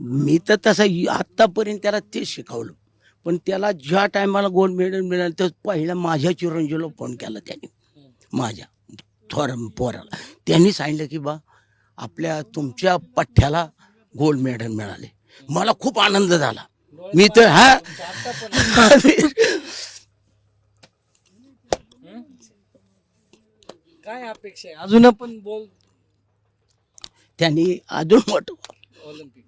मी तर तसं आत्तापर्यंत त्याला तेच शिकवलं. पण त्याला ज्या टायमाला गोल्ड मेडल मिळालं तर पहिला माझ्या चिरंजीवला फोन केला त्याने. माझ्या थोर पोराला. त्यांनी सांगितलं की बा आपल्या तुमच्या पठ्ठ्याला गोल्ड मेडल मिळाले. मला खूप आनंद झाला. मी तर हा? काय अपेक्षा आहे? अजून पण बोल. त्यांनी अजून मोठं ऑलिम्पिक.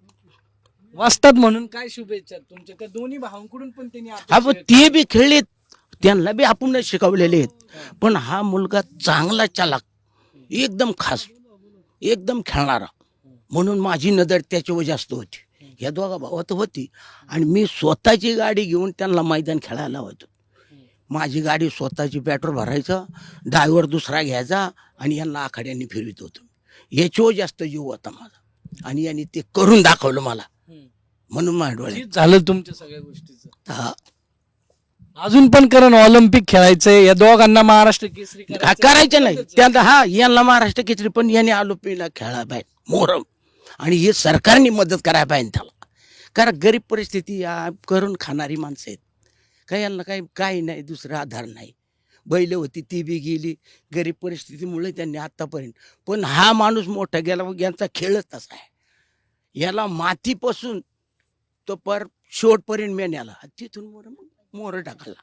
वाचतात म्हणून काय शुभेच्छा? तुमच्या त्या दोन्ही भावांकडून पण त्यांनी हा पण ते बी खेळलेत. त्यांना बी आपण शिकवलेले आहेत. पण हा मुलगा चांगला चालाक एकदम खास एकदम खेळणारा. म्हणून माझी नजर त्याच्यावर जास्त होती. ह्या दोघा भावात होती. आणि मी स्वतःची गाडी घेऊन त्यांना मैदान खेळायला लावायचो माझी गाडी स्वतःची पेट्रोल भरायचं ड्रायव्हर दुसरा घ्यायचा आणि यांना आखाड्यांनी फिरवित होतो. याच्यावर जास्त जीव होता माझा. आणि यांनी ते करून दाखवलं मला. म्हणून ठीक झालं तुमच्या सगळ्या गोष्टीचं? हा. अजून पण कारण ऑलिम्पिक खेळायचंय. या दोघांना महाराष्ट्र केसरी हा, करायचंय. करायचं नाही. त्यांना हा यांना महाराष्ट्र केसरी पण याने पिला खेळायला पाहिजे मोहरम आणि हे सरकारने मदत करायला पाहिजे त्याला. कारण गरीब परिस्थिती या करून खाणारी माणसं आहेत. काही यांना काही काही नाही दुसरा आधार नाही. बैल होती ती बी गेली. गरीब परिस्थितीमुळे त्यांनी आत्तापर्यंत पण हा माणूस मोठा गेला मग यांचा खेळच तसा आहे. याला मातीपासून तो पर शेवटपर्यंत मेन याला तिथून मोर मोर टाकला